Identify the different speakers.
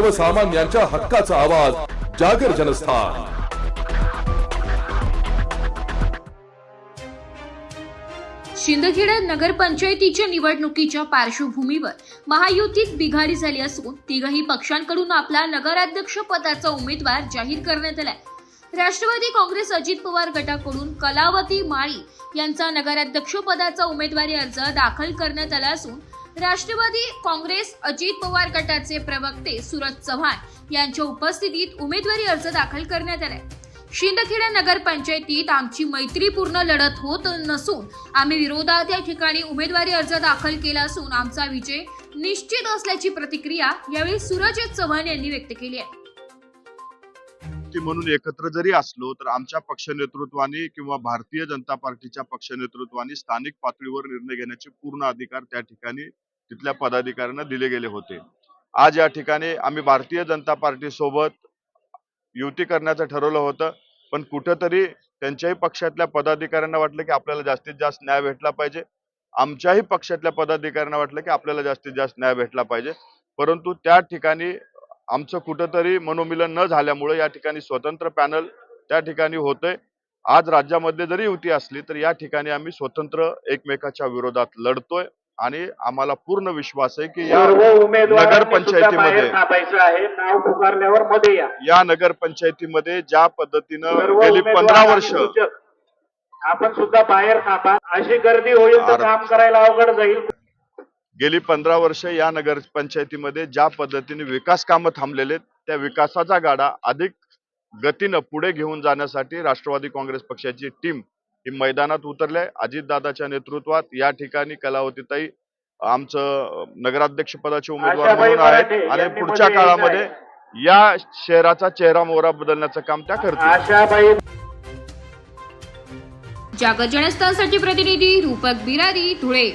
Speaker 1: सर्वसामान्यांच्या हक्काचा आवाज जागर जनस्थान.
Speaker 2: शिंदखेडा नगरपंचायतीच्या निवडणुकीच्या पार्श्वभूमीवर महायुतीत बिघाडी झाली असून तिघही पक्षांकडून आपला नगराध्यक्ष पदाचा उमेदवार जाहीर करण्यात आलाय. राष्ट्रवादी काँग्रेस अजित पवार गटाकडून कलावती माळी यांचा नगराध्यक्ष पदाचा उमेदवारी अर्ज दाखल करण्यात आला असून राष्ट्रवादी काँग्रेस अजित पवार गटाचे प्रवक्ते सुरज चव्हाण यांच्या उपस्थितीत उमेदवारी अर्ज दाखल करण्यात आलाय. शिंदखेडा नगरपंचायतीत आमची मैत्रीपूर्ण लढत होत नसून आम्ही विरोधात या ठिकाणी उमेदवारी अर्ज दाखल केला असून आमचा विजय निश्चित असल्याची प्रतिक्रिया यावेळी सुरज चव्हाण यांनी व्यक्त केली आहे.
Speaker 3: व्यक्ती म्हणून एकत्र जरी असलो तर आमच्या पक्ष नेतृत्वाने किंवा भारतीय जनता पार्टीच्या पक्ष नेतृत्वाने स्थानिक पातळीवर निर्णय घेण्याचे पूर्ण अधिकार त्या ठिकाणी तिथल्या पदाधिकाऱ्यांना दिले गेले होते. आज या ठिकाणी आम्ही भारतीय जनता पार्टी सोबत युती करण्याचं ठरवलं होतं पण कुठंतरी त्यांच्याही पक्षातल्या पदाधिकाऱ्यांना वाटलं की आपल्याला जास्तीत जास्त न्याय भेटला पाहिजे. आमच्याही पक्षातल्या पदाधिकाऱ्यांना वाटलं की आपल्याला जास्तीत जास्त न्याय भेटला पाहिजे. परंतु त्या ठिकाणी आमचं कुठंतरी मनोमिलन न झाल्यामुळे या ठिकाणी स्वतंत्र पॅनल त्या ठिकाणी होतंय. आज राज्यामध्ये जरी युती असली तर या ठिकाणी आम्ही स्वतंत्र एकमेकाच्या विरोधात लढतोय आणि आम्हाला पूर्ण विश्वास आहे की या नगरपंचायतीमध्ये-
Speaker 4: या.
Speaker 3: नगरपंचायतीमध्ये ज्या पद्धतीनं गेली पंधरा वर्ष
Speaker 4: आपण सुद्धा बाहेर थांबा अशी गर्दी होईल तर. काम करायला अवघड जाईल.
Speaker 3: गेली पंधरा वर्ष या नगरपंचायतीमध्ये ज्या पद्धतीने विकास कामं थांबलेले आहेत, त्या विकासाचा गाडा अधिक गतीनं पुढे घेऊन जाण्यासाठी राष्ट्रवादी काँग्रेस पक्षाची टीम ही मैदानात उतरली आहे. अजितदादाच्या नेतृत्वात या ठिकाणी कलावतीताई आमचं नगराध्यक्ष पदाचे उमेदवार म्हणून आहेत आणि पुढच्या काळामध्ये या शहराचा चेहरा मोहरा बदलण्याचं काम त्या करतील.
Speaker 2: जागर जनस्थानसाठी प्रतिनिधी रूपक बिरारी धुळे.